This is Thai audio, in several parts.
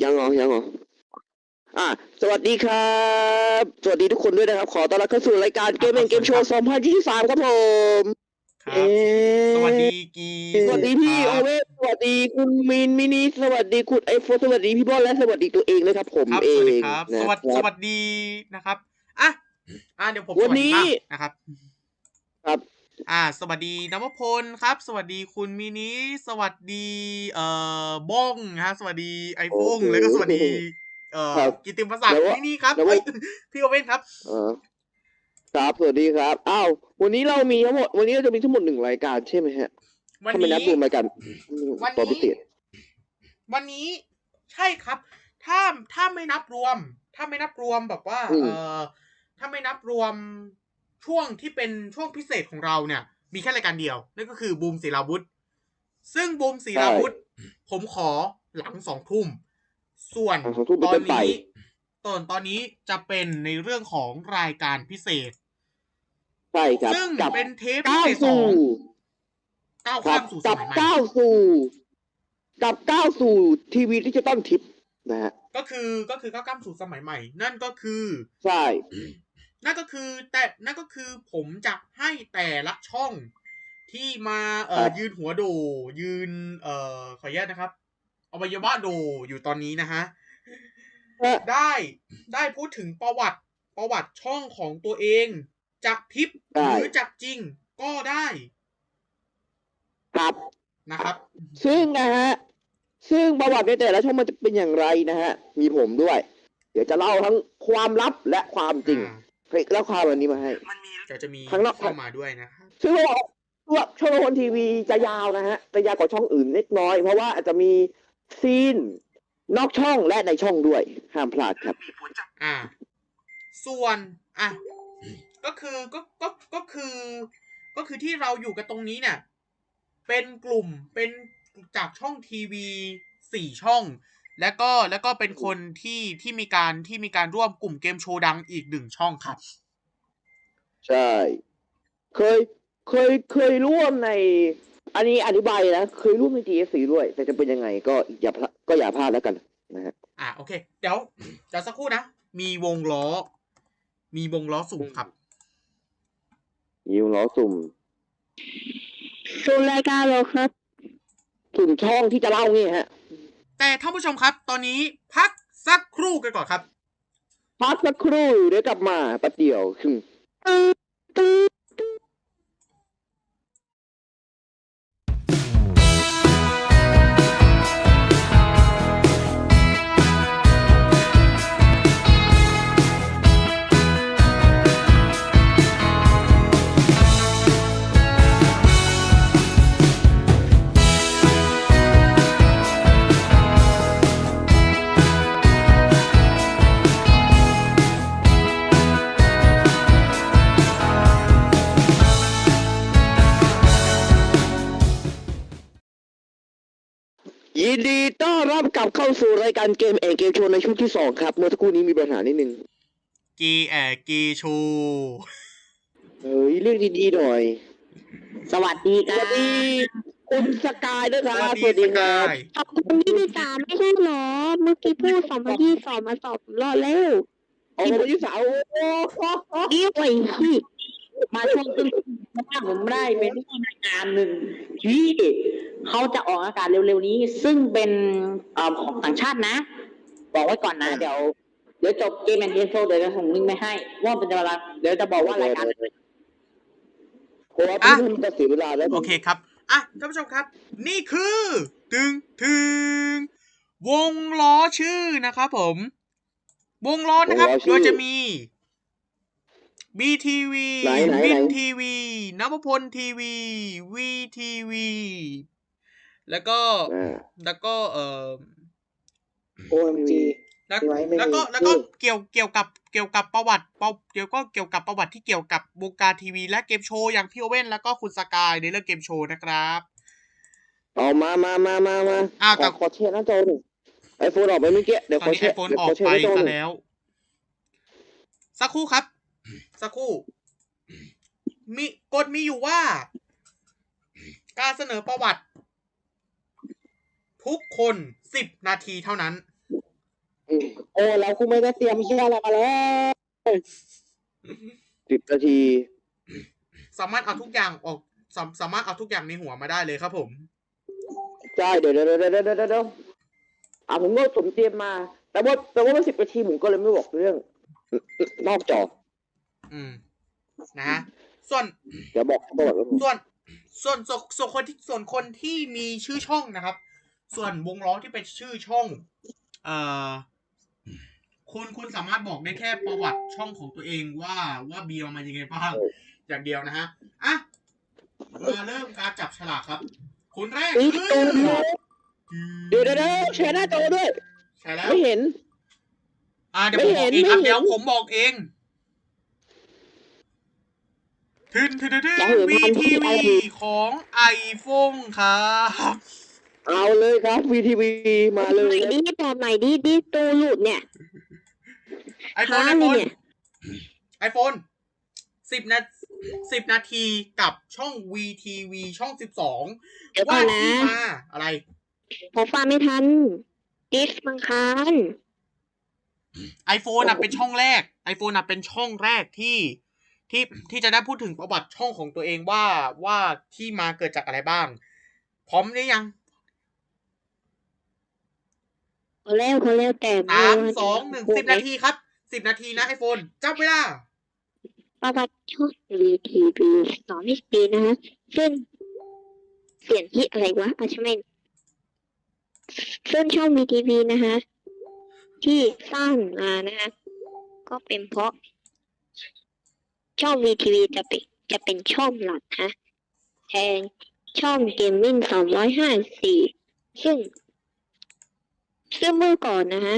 อ่ายังเหรอยังเหรออ่าสวัสดีครับ สวัสดีทุกคนด้วยนะครับ ขอต้อนรับเข้าสู่รายการเกมเองเกมโชว์2023ครับผมครับ เอ๊ะสวัสดีกีสวัสดีพี่คโอรับเว่สวัสดีคุณมินมินิสวัสดีคุณไอโฟนสวัสดีพี่บอลและสวัสดีตัวเองเลยครับผมครับเอสวัสดีงครับนะสวัสคสรับ วัสดีนะครับอะอะเดี๋ยวผมวันนี้สสดีบ้างนะครับ ครับ อ่า สวัสดีนวพลครับ สวัสดีคุณมินิ สวัสดี เอ่อบ้องนะฮะ สวัสดีไอฟงแล้วก็สวัสดี เอ่อครับกิตติมภาษาแล้วว่ามินิครับแล้วว่า เอ้ยพี่โอเว่นครับ เออครับสวัสดีครับอ้าววันนี้เรามีทั้งหมดวันนี้เราจะมีทั้งหมดหนึ่งรายการใช่ไหมฮะวันถ้าไม่นี้ นับรวมรายการวันนี้ ตอนพิเศษวันนี้ใช่ครับ ถ้าถ้าไม่นับรวม ถ้าไม่นับรวมแบบว่าอืมเออถ้าไม่นับรวม ช่วงที่เป็นช่วงพิเศษของเราเนี่ย มีแค่รายการเดียว นั่นก็คือบูมศิลาวุธ ซึ่งบูมศิลาวุธ ผมขอหลังสองทุ่ม ส่วนหลังสองทุ่มตอเป็นนต้นไปนี้ตอนตอนนี้จะเป็นในเรื่องของรายการพิเศษ ใช่ครับซึ่งกับเป็นเทปพิก้าวเศษสอสู่งก้าวครัข้าบมสู่สกับมัยใหม่ก้าวสู่กับก้าวสู่ทีวีดิจิตอลทิปนะฮะก็คือก็คือก้าวข้ามสู่สมัยใหม่ นั่นก็คือ ใช่ นั่นก็คือแต่นั่นก็คือผมจะให้แต่ละช่องที่มาเอ่อยืนหัวโด ยืน เอ่อขออนุญาตนะครับอวัยวะโดอยู่ตอนนี้นะฮะฮะได้ได้พูดถึงประวัติประวัติช่องของตัวเองจะทิปได้หรือจากจริงก็ได้ ครับนะครับ ซึ่งนะฮะซึ่งประวัติในแต่ละช่องมันจะเป็นอย่างไรนะฮะมีผมด้วย เดี๋ยวจะเล่าทั้งความลับและความจริงอ่า เฮ้ยแล้วความวันนี้มาให้เดี๋ยวจะมีข้างนอก เข้ามาด้วยนะครับซึ่งว่าว่าช่องละครทีวีจะยาวนะฮะจะยาวกว่าช่องอื่นเล็กน้อย เพราะว่าอาจจะมีซีน นอกช่องและในช่องด้วย ห้ามพลาดครับอ่า ส่วนอะก็คือก็ก็ก็คือ ก็คือที่เราอยู่กันตรงนี้เนี่ย เป็นกลุ่มเป็นจากช่องทีวีสี่ช่อง แล้วก็แล้วก็เป็นคนที่ที่มีการที่มีการร่วมกลุ่มเกมโชว์ดังอีกหนึ่งช่องครับ ใช่ เคยเคยเคยร่วมใน อันนี้อธิบายนะ เคยร่วมใน GSC ด้วย แต่จะเป็นยังไงก็อย่าพลาดก็อย่าพลาดแล้วกันนะฮะอะโอเค เดี๋ยวเดี๋ยวสักครู่นะ มีวงล้อ มีวงล้อสุ่มครับยิวล้อสุ่มดูรายการเราครับสุ่มช่องที่จะเล่านี่ฮะ แต่ท่านผู้ชมครับ ตอนนี้พักสักครู่กันก่อนครับ พักสักครู่เดี๋ยวกลับมาแป๊บเดียวครึ่ง รับกลับเข้าสู่รายการเกมเองเกมโชว์ในช่วงที่สองครับ เมื่อสักครู่นี้มีปัญหานิดนึงเกแอเกโชเฮ้ยเรื่องดีๆหน่อย สวัสดีสครัวับสดีคุณสกายด้วยคสรับวัสสวัสดีดีสครักาบยขอบคุณที่ติดตามไม่ใช่เหรอ เมื่อกี้พูดสองพันยี่สองมาสอบรอดแล้วออกมาที่สาวโอ้โหนี่ไอ้ที่ มาช่วงต้นว่าผมได้เป็นรายการหนึ่งที่เขาจะออกอากาศเร็วๆนี้ ซึ่งเป็นเอ่อของต่างชาตินะ บอกไว้ก่อนนะเดี๋ยวเดี๋ยวจบเกมแอนด์เกมโชว์เดี๋ยวจะส่งลิงก์ไปให้ ว่าเป็นเวลาเดี๋ยวจะบอกว่ารายการอะไรเพราะว่าพี่มันจะเสียเวลาแล้วโอเคครับอะท่านผู้ชมครับ นี่คือถึงถึงวงล้อชื่อนะครับผม วงล้อนะครับ โดยจะมี BTV ไหนไหน บิไหนนทีวีนวพลทีวีวีทีวี แล้วก็อ่า แล้วก็เอ่อ OMG แล้วไม่ไม่แล้วก็ไม่แล้วก็ชื่อเกี่ยวเกี่ยวกับเกี่ยวกับประวัติเปาเกี่ยวก็เกี่ยวกับประวัติที่เกี่ยวกับวงการทีวี และเกมโชว์อย่างพี่โอเว่นแล้วก็คุณสกายในเรื่องเกมโชว์นะครับ เอามามามามามาอ้าวขแต่อขอเช็ดหน้าจอหนึ่งไอโฟนออกไปเมื่อกี้ เดี๋ยวตอขนอนี้เช็ไอดโฟนเดี๋ยวอขออกเช็ดไปหน้าจอซะหนึ่งแล้ว สักครู่ครับ สักครู่ มีกฎมีอยู่ว่า การเสนอประวัติ ทุกคนสิบนาทีเท่านั้นอืมโอ้เราคงไม่ได้เตรียมเชี่ยอะไรมาแล้วสิบนาที สามารถเอาทุกอย่างออกสามสามารถเอาทุกอย่างในหัวมาได้เลยครับผมใช่เดี๋ยวเดี๋ยวเดี๋ยวเดี๋ยวเดี๋ยวเดี๋ยวอะผมก็สมเตรียมมา แต่ว่าแต่ว่าสิบนาทีผมก็เลยไม่บอกเรื่อง นอกจอ อืม นะฮะ ส่วนเดี๋ยวบอกบอกว่าผมส่วนส่วน ส่วนส่วนคนที่ส่วนคนที่มีชื่อช่องนะครับ ส่วนวงล้อที่เป็นชื่อช่องเอ่อคุณคุณสามารถบอกได้แค่ประวัติช่องของตัวเองว่าว่าเบียร์มายังไงบ้างอย่างเดียวนะฮะอะมาเริ่มการจับฉลากครับคุณแรกอีกคือตัวเดียวเดี๋ยวเดี๋ยวเดี๋ยวแชร์หน้าจอด้วยใช่แล้วไม่เห็น อ่าเดี๋ยวผมบอกเองไม่ครับเห็นเดี๋ยวผมบอกเอง ทึนทึนทึนวีทีวีของไอโฟนครับเอาเลยครับ VTV มาเลยใหม่ดิตอนใหม่ดิดิตูหลุดเนี่ยไอโฟนไอโฟนไอโฟนสิบนาสิบนาทีกับช่อง VTV ช่องสิบสองว่าที่มาอะไรผมฟังไม่ทัน ดิสมังคารไอโฟนอะเป็นช่องแรกไอโฟนอะเป็นช่องแรกที่ ที่ที่จะได้พูดถึงประวัติช่องของตัวเองว่าว่าที่มาเกิดจากอะไรบ้าง พร้อมหรือยังเขาแล้วเขาแล้วแต่สามสองหนึ่งสิบนาทีครับสิบนาทีนะไอโฟนจับเวลาประวัติช่องวีทีวีสอนให้ดีนะฮะซึ่งเปลี่ยนที่อะไรวะอาชเมนซึ่งช่องวีทีวีนะฮะที่สร้างมานะฮะก็เป็นเพราะ ช่องวีทีวีจะเป็นจะเป็นช่องหลักฮะแทนช่องเกมมิ่งสองร้อยห้าสี่ซึ่ง ซึ่งเมื่อก่อนนะฮะ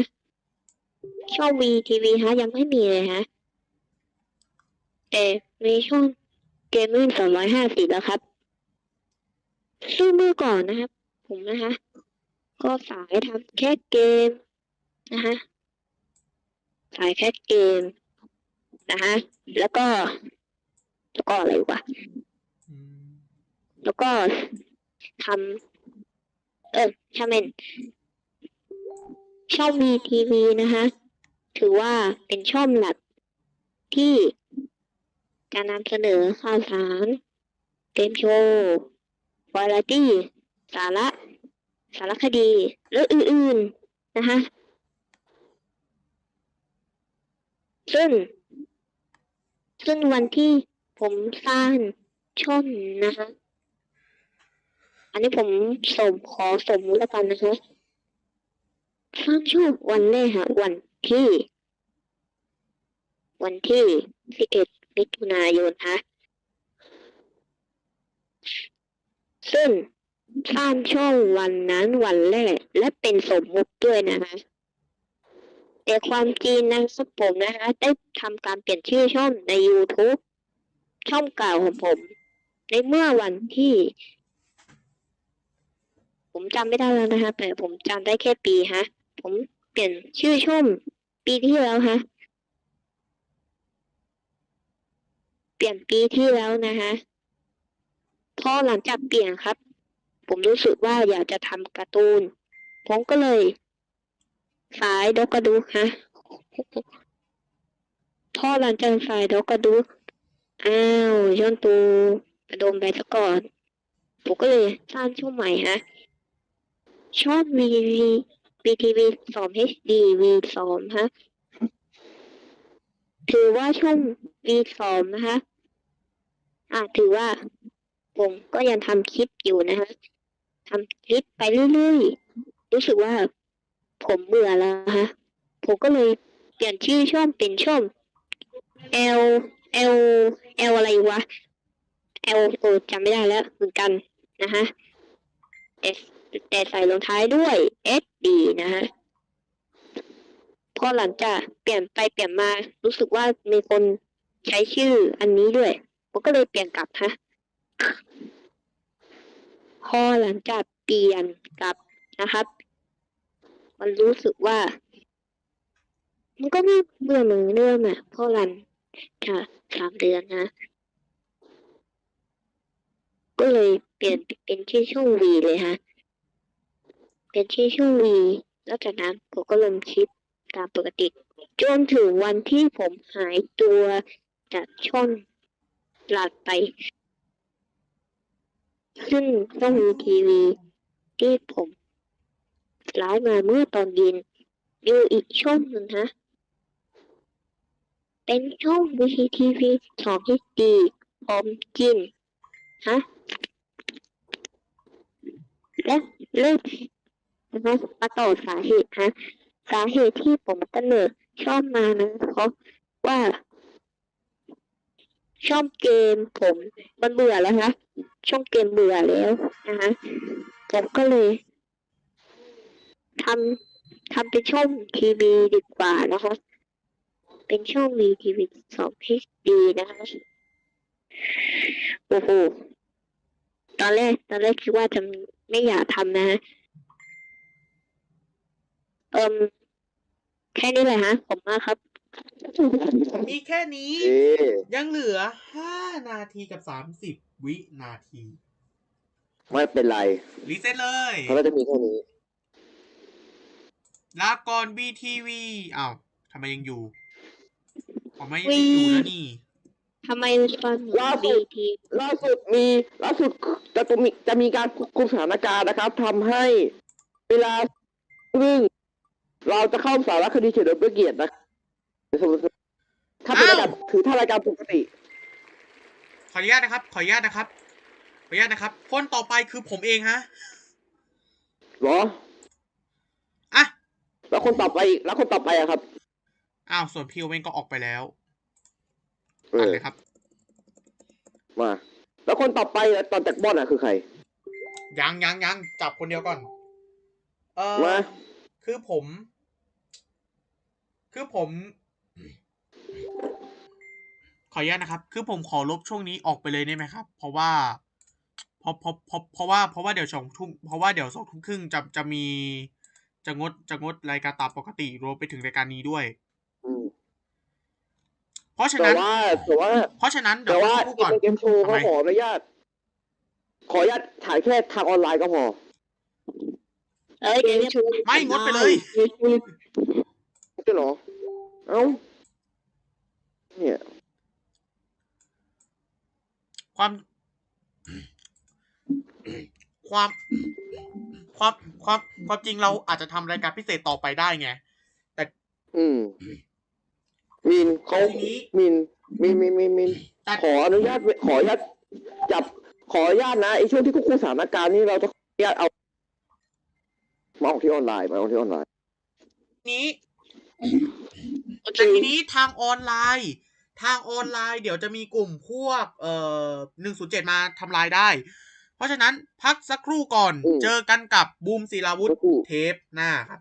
ช่องวีทีวีฮะยังไม่มีเลยฮะ แต่มีช่องเกมมิ่งสองร้อยห้าสิบแล้วครับ ซึ่งเมื่อก่อนนะครับ ผมนะคะ ก็สายทำแค่เกม นะคะสายแค่เกม นะคะ แล้วก็ แล้วก็อะไรวะแล้วก็ทำเออช่างเป็นช่องมีทีวีนะคะ ถือว่าเป็นช่องหลักที่การนำเสนอข่าวสารเกมโชว์วาไรตี้ สาระ สารคดี และอื่น ๆ นะคะซึ่ง ซึ่งวันที่ผมสร้างช่องนะคะ อันนี้ผมสมขอสมมุติแล้วกันนะคะสร้างช่องวันแรกค่ะวันที่ วันที่11มิถุนายนฮะซึ่งสร้างช่องวันนั้นวันแรกและเป็นสมมุติด้วยนะคะ แต่ความจริงนะครับผมนะคะได้ทำการเปลี่ยนชื่อช่องใน YouTube ช่องเก่าของผม ในเมื่อวันที่ ผมจำไม่ได้แล้วนะคะแต่ผมจำได้แค่ปีฮะ ผมเปลี่ยนชื่อช่องปีที่แล้วฮะเปลี่ยนปีที่แล้วนะคะพอหลังจากเปลี่ยนครับ ผมรู้สึกว่าอยากจะทำการ์ตูน ผมก็เลย สายดอกกระดูกฮะพ่อหลังจากสายดอกกระดูกอ้าวย้อนตูกระโดมไปซะก่อนผมก็เลยสร้างช่องใหม่ฮะช่อง VV VTV สอง HD V สองฮะถือว่าช่อง V สองนะคะอ่าถือว่าผมก็ยังทำคลิปอยู่นะฮะทำคลิปไปเรื่อยๆรู้สึกว่า ผมเบื่อแล้วฮะ ผมก็เลยเปลี่ยนชื่อช่องเป็นช่อง L L L อะไรวะ L โอจำไม่ได้แล้วเหมือนกันนะฮะ S แต่ใส่ลงท้ายด้วย S D นะฮะพอหลังจากเปลี่ยนไปเปลี่ยนมารู้สึกว่ามีคนใช้ชื่ออันนี้ด้วย ผมก็เลยเปลี่ยนกลับฮะพอหลังจากเปลี่ยนกลับนะครับ มันรู้สึกว่า มันก็ไม่เบื่อเหมือนเดิมอะเพราะหลังจากสามเดือนนะ ก็เลยเปลี่ยนเป็นชื่อช่องวีเลยฮะ เป็นชื่อช่องวีแล้วจากนั้นผมก็ลงคลิปตามปกติจนถึงวันที่ผมหายตัวจากช่องหลักไป ซึ่งต้องมีทีวีที่ผม ย้ายมาเมื่อตอนเย็นดูอีกช่องหนึ่งฮะ เป็นช่องวีทีวีสอง HD ผมกินฮะและเลิกนะคะมาต่อสาเหตุฮะสาเหตุที่ผมเสนอชอบมานะเพราะว่าช่องเกมผมมันเบื่อแล้วฮะช่องเกมเบื่อแล้วนะคะผมก็เลย ทำทำเป็นช่องทีวีดีกว่านะคะเป็นช่องวีทีวีสอง HD นะคะโอ้โหตอนแรกตอนแรกคิดว่าจะไม่อยากทำนะฮะเอิมแค่นี้เลยฮะผมมากครับ มีแค่นี้ เอ๊ะยังเหลือห้านาทีกับสามสิบวินาที ไม่เป็นไร รีเซ็ตเลย เพราะเราจะมีแค่นี้ ลาก่อน BTV อ้าวทำไมยังอยู่ผมไม่วีได้อยู่แล้วนี่ ทำไมตอนล่าสุบีด ทีล่าสุดมีล่าสุดจะจะมีจะมีการควบคุมสถานการณ์นะครับทำให้เวลาซึ่งเราจะเข้าสารคดีเฉลิมพระเกียรตินะถ้าเป็นระดับถือถ้ารายการปกติ ขออนุญาตนะครับ ขออนุญาตนะครับ ขออนุญาตนะครับ คนต่อไปคือผมเองฮะ เหรออะ แล้วคนต่อไปอีกแล้วคนต่อไปอะครับ อ้าวส่วนพิวเองก็ออกไปแล้วเออัดอเลยครับ มา แล้วคนต่อไปอะตอนจากบอลอะคือใคร ยังยังยังจับคนเดียวก่อน เออ มาคือผม คือผม ขออนุญาตนะครับ คือผมขอลบช่วงนี้ออกไปเลยได้ไหมครับ เพราะว่าเพราะเพราะเพราะเพราะว่าเพราะว่าเดี๋ยวสองทุ่มเพราะว่าเดี๋ยวสองทุ่มครึ่งจะจะมี จะงดจะงดรายการตามปกติรวมไปถึงรายการนี้ด้วยอืมเพราะฉะแต่นั้นว่าแต่ว่าเพราะฉะนั้นเดี๋แต่ยวว่าพูดที่ก่อนเป็นเกมโชว์ทำเขาไมขออนุญาตขออนุญาตถ่ายแค่ทางออนไลน์ก็พอเอ้ยเดี๋ยวจะไม่งดไปเลยใช่เหรอเอ้าเนี่ยความความความความ ความจริงเราอาจจะทำรายการพิเศษต่อไปได้ไงอืมมินเขาทีนี้มินมินมินมินมินแต่ขออนุญาตขออนุญาตจับขออนุญาตนะไอ้ช่วงที่ควบคุมสถานการณ์นี่เราจะขออนุญาตเอามาออกที่ออนไลน์มาออกที่ออนไลน์ นี้แต่ทีนี้ทางออนไลน์ ทางออนไลน์ เดี๋ยวจะมีกลุ่มพวก เอ่อหนึ่งศูนย์เจ็ดมาทำลายได้ เพราะฉะนั้นพักสักครู่ก่อนอืมเจอกันกับบูมศิลาวุธสักครู่เทปหน้าครับ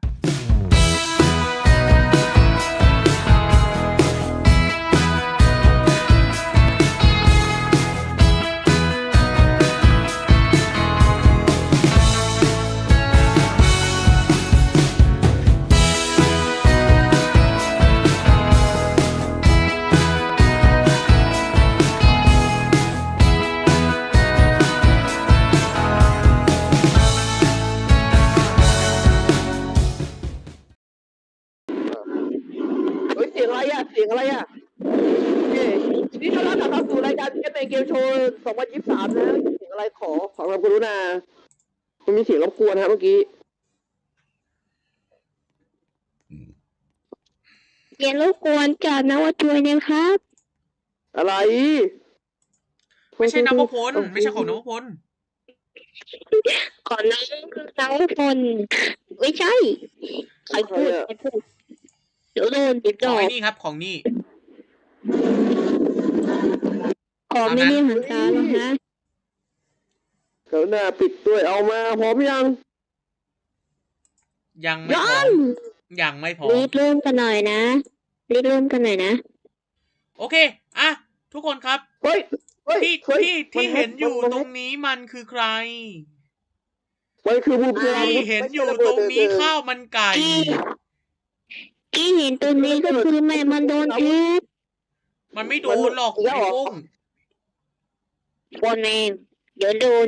วนนะเมื่อกี้เรียนรบกวนจากนวทวยนะครับ อะไร ไม่ใช่นวพลไม่ใช่ของนวพลก่อนน้องคือนวพลไม่ใช่ใครพูดใครพูดเดี๋ยวโดนติดขดอองกไอ้นี่ครับ ของนี่ขอไม่ได้หันตาหรอก ฮะกรุณาปิดด้วยเอามาพร้อมยังยังไม่พร้ยัองมยังไม่พร้อรีมบเริ่มกันหน่อยนะรีบเริ่มกันหน่อยนะ โอเคอะทุกคนครับเฮ้ยเฮ้ยที่เฮ้ยที่ที่มัเห็นอยู่มัตรงนี้มันคือใครมันคือบูมที่เห็นอยู่ตรงนี้ข้าวมันไก่ที่ที่เห็นตัวนี้ก็คือแม่มันโดนเทปมันไม่โดนหรอกไอ้ปุ้งบนเองเดี๋ยวโดน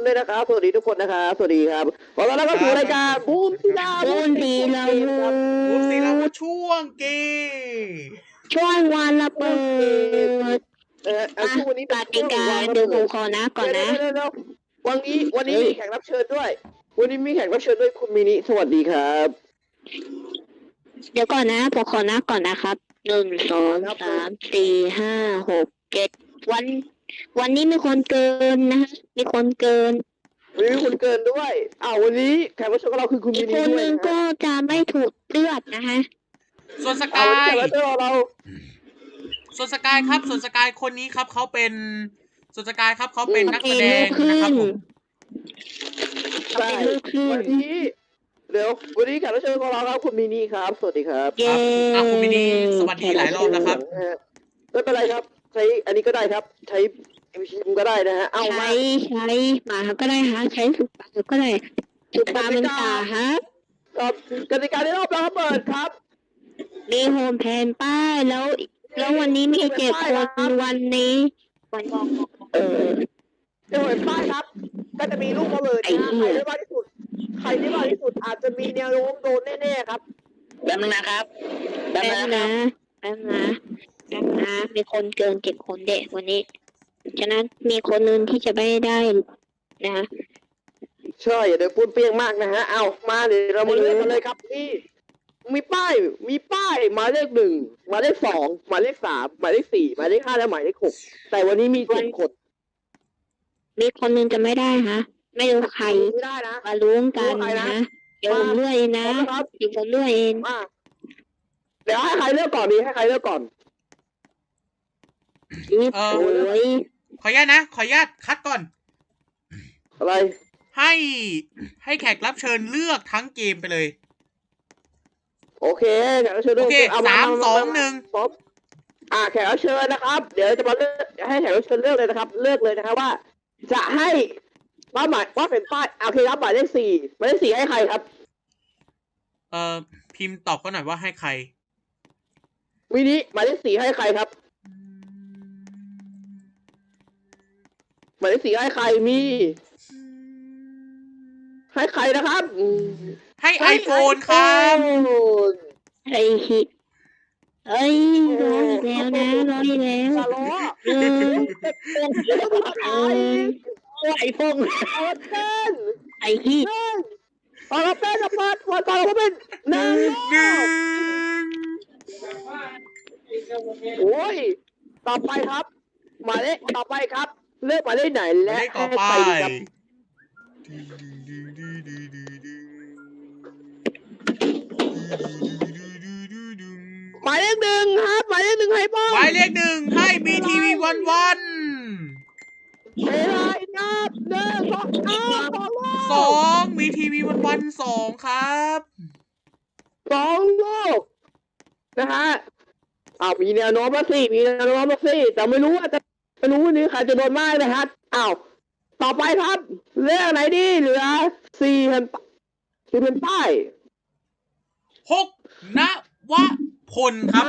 คนด้วยนะครับ สวัสดีทุกคนนะครับ สวัสดีครับขอต้อนรับเข้าสู่รายการบูมซีดาบูมดีเรารูปสีเราช่วงเกย์ช่วงวันระเบิดเออเอาช่วงวันนี้กเป็นติกาเดี๋ยวผมขอนะก่อนนะเดี๋ยวเดี๋ยวเดี๋ยววันนี้วันนี้มีแขกรับเชิญด้วย วันนี้มีแขกรับเชิญด้วยคุณมินิ สวัสดีครับ เดี๋ยวก่อนนะผมขอนะก่อนนะครับหนึ่งสองสามสี่ห้าหกเจ็ดวัน วันนี้มีคนเกินนะฮะมีคนเกินวันนี้มีคนเกินด้วยอ้าววันนี้แขกรับเชิญของเราคือคุณอีมิกนิคนด้หวยนึ่งนะก็จะไม่ถูกเลือดนะฮะส่วนสเอากาวันนี้ยแขกรับเชิญของเราส่วนสกายครับ ส่วนสกายคนนี้ครับเขาเป็นส่วนสกายครับเขาเป็นนักแสดงนะครับผมเขาเป็นลูกครึ่งวันนี้เดี๋ยววันนี้แขกรับเชิญของเราครับคุณมินิครับ สวัสดีครับ เย้อะคุณมินีสวัสดีหลายรอบแล้วครับ ไม่เป็นไรครับ ใช้อันนี้ก็ได้ครับ ใช้เอ็มชิมก็ได้นะฮะ เอามาใช้ใช้หมาก็ได้ฮะ ใช้สุปลาก็ได้สุปลาเป็นตาฮะ ครับกติกาในรอบเราเปิดครับ มีโฮมแพนป้ายแล้ว แล้ววันนี้มีเจ็ดคนวันนี้วันเออจะเห็นป้ายครับ ก็จะมีลูกระเบิดไอ้นะเหี้ใครยได้มากที่สุด ใครได้มากที่สุดอาจจะมีแนวโน้มโดนแน่ๆครับ แป๊บนึงนะครับแป๊บแป๊นึบงนะคนะรับแป๊บนะ แป๊บนะมีคนเกินเจ็ดคนเด็กวันนี้ ฉะนั้นมีคนนึงที่จะไม่ได้นะใช่อย่าเดินปุ้นเปี้ยงมากนะฮะ เอามาเดี๋ยวเรามาเริ่มกันเลยครับที่ มีป้าย มีป้ายหมายเลขหนึ่งหมายเลขสองหมายเลขสามหมายเลขสี่หมายเลขห้าและหมายเลขหกแต่วันนี้มีเจ็ดคน มีคนนึงจะไม่ได้ฮะ ไม่รู้ใครไม่ได้นะมาลุ้นกันรู้ใครนะนะ เดี๋ยวผมเลือกเองพร้นะอมนะครับเดี๋ยวผมเลือกเองมาเดี๋ยวให้ใครเลือกก่อนดีให้ใครเลือกก่อน รีบเออ โอ้ยขออนุญาตนะ ขออนุญาตคัดก่อน อะไร ให้ให้แขกรับเชิญเลือกทั้งเกมไปเลย โอเคแขกรับเชิญโอเคเอาสามมสองหนึ่งพร้อมอ่าแขกรับเชิญนะครับ เดี๋ยวจะมาเลือกให้แขกรับเชิญเลือกเลยนะครับ เลือกเลยนะครับว่า จะให้ว่าหมายว่าเป็นป้ายโอเคครับหมายเลขสี่หมายเลขสี่ให้ใครครับ เอ่อพิมพ์ตอบก็หน่อยว่าให้ใครวินิหมายเลขสี่ให้ใครครับ หมายเลขสี่ให้ใครมี ให้ใครนะครับอืมให้ไอโฟนครับไอโฟนไอ้ฮิเอ้ยรออีกแล้วนะรออีกแล้วอย่าล้อเออเดี๋ยวมาขายไอ้พงเอาเป็นไอ้ฮิหนึ่งเอาเป็นเอาเป็นเอาเป็นเอาเป็นหนึ่งหนึ่งโอ้ยต่อไปครับหมายเลขต่อไปครับ เลือกหมายเลขไหนหมาและยเลขต่อไปให้ใครดีครับหมายเลขหนึ่งครับหมายเลขหนึ่งให้ป้องหมายเลขหนึ่งให้บีทีวีวันวันเวลาอีกนับหนึ่งสองอ้าวสองสองบีทีวีวันวันสองครับสองลูกนะฮะอ้าวมีแนวโน้มแล้วสิมีแนวโน้มแล้วสิแต่ไม่รู้ว่าจะ ไม่รู้วันนี้ใครจะโดนมากนะฮะอ้าวต่อไปครับ เลือกไหนดีเหลือสี่แผ่นสี่แผ่นป้ายหกนวพลครับ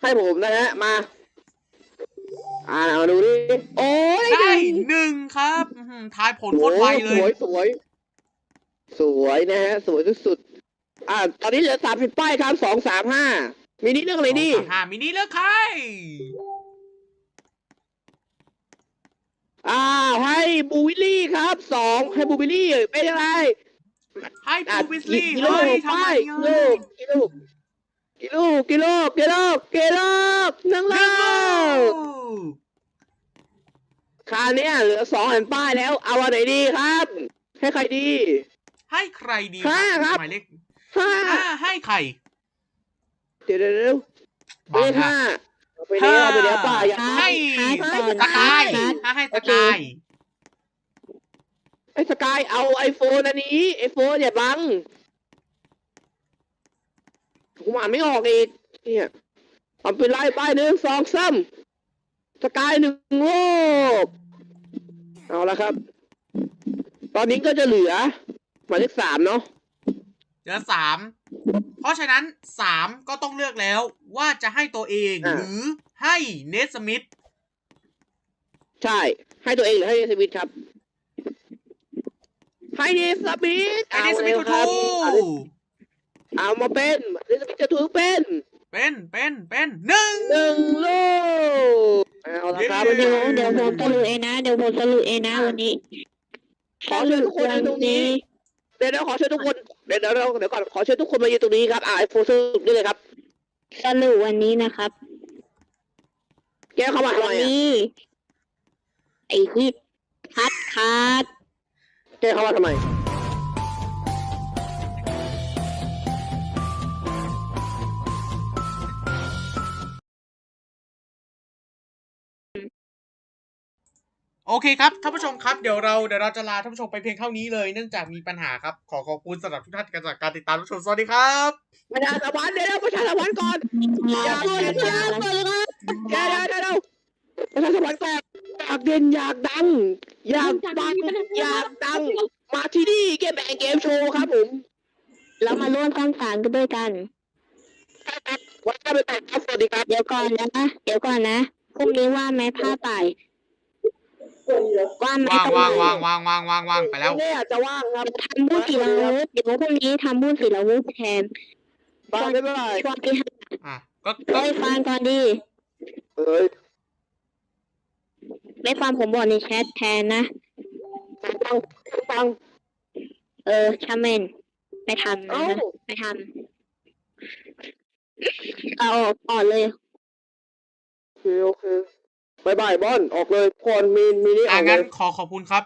ให้ผมนะฮะมา อ่ามาดูดิโอ้ยได้หนึ่งครับอื้อหือทายผลโคตรไวเลสวยย สวย สวยนะฮะ สวยที่สุดอ่า ตอนนี้เหลือสามสิบป้ายครับสองสามห้ามินิเรื่องอะไรดี สองสามห้ามินิเลือกใคร อ่าให้บูวิลลี่ครับสองให้บูวิลลี่เป็นยังไงให้อะปูวิสลี่กิโลเฮ้ยทำไมป้ายอะกิโลกิโลกิโลกิโลกิโลกิโลหนึ่งหโลนึ่งโลคราวเนี้ยเหลือสองแผ่นป้ายแล้ว เอาอันไหนดีครับ ให้ใครดี ให้ใครดีห้าครับหมายเลขห้าห้าให้ใคร เดี๋ยวเดี๋ยวเดี๋ยวบัเลงขครับห้าเอา ไปเนี้ยเอาไปเนี้ยป้าอย่าให้ให้สกายถ้าให้สโอเคกายอ้สกายเอาไอโฟนอันนี้ไอโฟนอย่าบังผมอ่านไม่ออกอีกเนี่ยเอาไปไล่ป้ายหนึ่งสองสามสกายหนึ่งโลกเอาละครับ ตอนนี้ก็จะเหลือหมายเลขสามเนาะเหลือสาม เพราะฉะนั้นสามก็ต้องเลือกแล้วว่าจะให้ตัวเองหรือให้เนสมิธใช่ ให้ตัวเองหรือให้เนสมิธครับ ให้เนสมิธไอ้เอาเนสมิเร็ธวทูครับทูเอาเอามาเป็นเนสมิธจะถูกเป็นเป็นเป็นเป็นหนึ่ง หนึ่งลูกเอาละครับเย้วันเดี๋นี้ยวเดี๋ยวผมสรุปเองนะ เดี๋ยวผมสรุปเองนะวันนี้ขอเชิญทุกคนยืนตรงนี้ เดี๋ยวเดี๋ยวขอเชิญทุกคน เดี๋ยวเดี๋ยวเดี๋ยวเดี๋ยวก่อนขอเชิญทุกคนมายืนตรงนี้ครับอ่าไอโฟนสรุปนี่เลยครับ สรุปวันนี้นะครับแกเข้ามาทำวัไมนอะนี้ ไอ้ฮิตคัดคัดแกเข้ามาทำไม โอเคครับท่านผู้ชมครับเดี๋ยวเราเดี๋ยวเราจะลาท่านผู้ชมไปเพียงเท่านี้เลยเนื่องจากมีปัญหาครับ ขอขอบคุณสำหรับทุกท่านจากการติดตามรับชมสวัสดีครับประชาสัมพันธ์เดี๋ยวเดี๋ยวประชาสัมพันธ์ก่อนอย่าเพิ่งอย่าเพิ่งเดี๋ยวเดี๋ยวเดี๋ยวเดี๋ยวประชาสัมพันธ์ก่อนอยากเด่นอยากดัง อยากดังอยากดัง มาที่นี่เกมแบงเกมโชว์ครับผมเรามาร่วมสร้างสรรค์กันด้วยกันวันนี้ไปแต่งครับสวัสดีครับเดี๋ยวก่อนนะเดี๋ยวก่อนนะพรุ่งนี้ว่างไหมผ้าไปว่างไหมวางต้องวางมวางวางวางวางวางไปแล้วเนี่ยจะว่างครับทำบุญศิลวุฒิเดี๋ยวพรุ่งนี้ทำบุญศิลวุฒิแทนบ้างไม่เป็นไรช่วงที่ห้าอะก็ก็ไม่ฟังก่อนดี เอ้ยไม่ฟังผมบอกในแชทแทนนะ ฟังฟังเออชาเมนไม่ทำเอ้านะไม่ทำเอาออกก่อนเลย โอเคโอเค บายบายบอนออกเลยคนมีมีนี่ออะอกเลงั้นยขอขอบคุณครับ